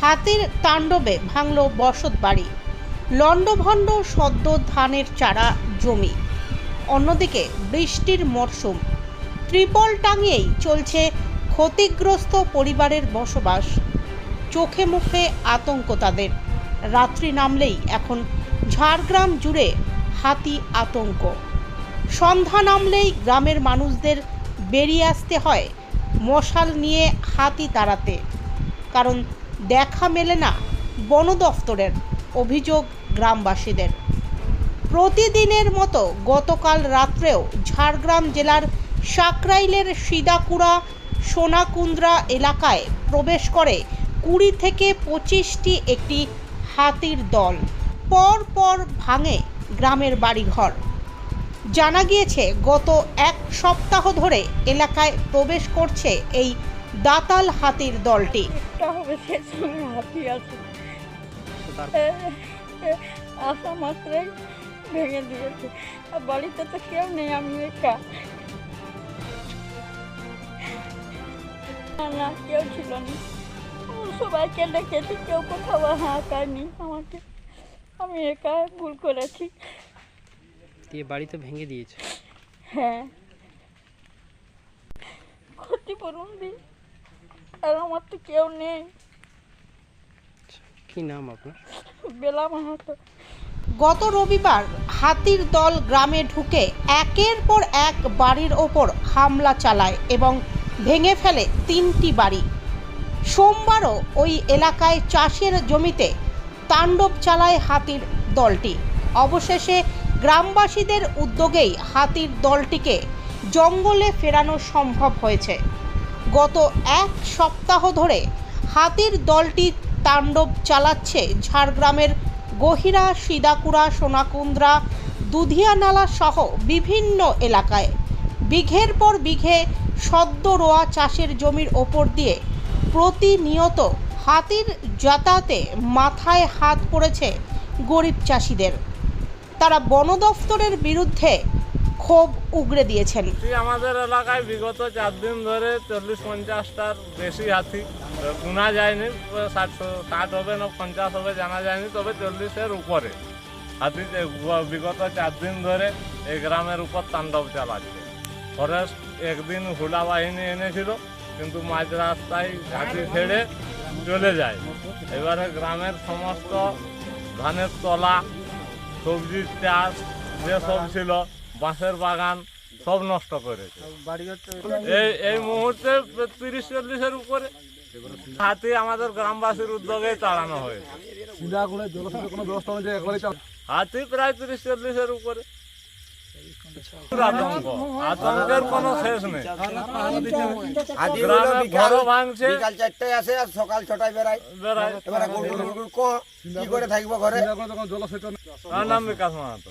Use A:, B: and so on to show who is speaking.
A: হাতির তাণ্ডবে ভাঙল বসত বাড়ি। লণ্ডভণ্ড সদ্য ধানের চারা জমি। অন্যদিকে বৃষ্টির মরশুম। ত্রিপল টাঙিয়েই চলছে ক্ষতিগ্রস্ত পরিবারের বসবাস। চোখে মুখে আতঙ্ক তাদের। রাত্রি নামলেই এখন ঝাড়গ্রাম জুড়ে হাতি আতঙ্ক। সন্ধ্যা নামলেই গ্রামের মানুষদের বেরিয়ে আসতে হয় মশাল নিয়ে হাতি তাড়াতে। কারণ দেখা মেলে না বন দফতরের, অভিযোগ গ্রামবাসীদের। প্রতিদিনের মতো গতকাল রাত্রেও ঝাড়গ্রাম জেলার সাকরাইলের সিদাকুড়া, সোনাকুন্দ্রা এলাকায় প্রবেশ করে কুড়ি থেকে পঁচিশটি একটি হাতির দল পর পর ভাঙে গ্রামের বাড়িঘর। জানা গিয়েছে, গত এক সপ্তাহ ধরে এলাকায় প্রবেশ করছে এই দাতাল হাতির দলটি।
B: হাতি আছে। আসা মাত্রই ভেঙে দিয়েছে। আর বাড়িতে তো কেউ নেই আমি একা। না না কেউ ছিল না। ও সবাইকে ডেকেছি কেউ কোথাও হাঁকায়নি আমাকে। আমি একা ভুল করেছি।
C: দিয়ে বাড়ি তো ভেঙে দিয়েছে?
B: হ্যাঁ। ক্ষতিপূরণ দিই আর আমার তো কেউ নেই।
C: কি নাম আপনার?
B: বেলা মাহাতো।
A: গত রবিবার হাতির দল গ্রামে ঢুকে একের পর এক বাড়ির ওপর হামলা চালায় এবং ভেঙে ফেলে তিনটি বাড়ি। সোমবারও ওই এলাকায় চাষের জমিতে তাণ্ডব চালায় হাতির দলটি। অবশেষে গ্রামবাসীদের উদ্যোগেই হাতির দলটিকে জঙ্গলে ফেরানো সম্ভব হয়েছে। গত এক সপ্তাহ ধরে হাতির দলটি তাণ্ডব চালাচ্ছে ঝাড়গ্রামের গহিরা, সিদাকুড়া, সোনাকুন্দ্রা, দুধিয়ানালা সহ বিভিন্ন এলাকায়। বিঘের পর বিঘে সদ্য রোয়া চাষের জমির ওপর দিয়ে প্রতিনিয়ত হাতির যাতায়াতে মাথায় হাত পড়েছে গরিব চাষিদের। তারা বন দফতরের বিরুদ্ধে ক্ষোভ উগড়ে দিয়েছেন।
D: আমাদের এলাকায় বিগত চার দিন ধরে চল্লিশ পঞ্চাশটার বেশি হাতি গুনা যায়নি ষাট ষাট হবে না, পঞ্চাশ হবে জানা যায়নি, তবে চল্লিশের উপরে হাতি বিগত চার দিন ধরে এই গ্রামের উপর তাণ্ডব চালাচ্ছে। ফরেস্ট একদিন হুলা বাহিনী এনেছিল, কিন্তু মাঝ রাস্তায় হাতি ছেড়ে চলে যায়। এবারে গ্রামের সমস্ত ধানের তলা, সবজির চাষ যেসব ছিল বাঁশের বাগান সব নষ্ট করেছে। এই এই মুহূর্তে তিরিশ চল্লিশের উপরে হাতি আমাদের গ্রামবাসীর উদ্যোগে চালানো হয়েছে। হাতি প্রায় তিরিশ চল্লিশের উপরে। আতঙ্ক আতঙ্কের কোনো শেষ নেই। গ্রামে
E: বিকাল
D: ভাঙছে।
E: বিকাল চারটায় আসে আর সকাল ছটায় বেড়ায়।
D: বেড়ায়।
E: এবারে ক করে থাকব ঘরে?
D: নাম বিকাশ মাহাতো।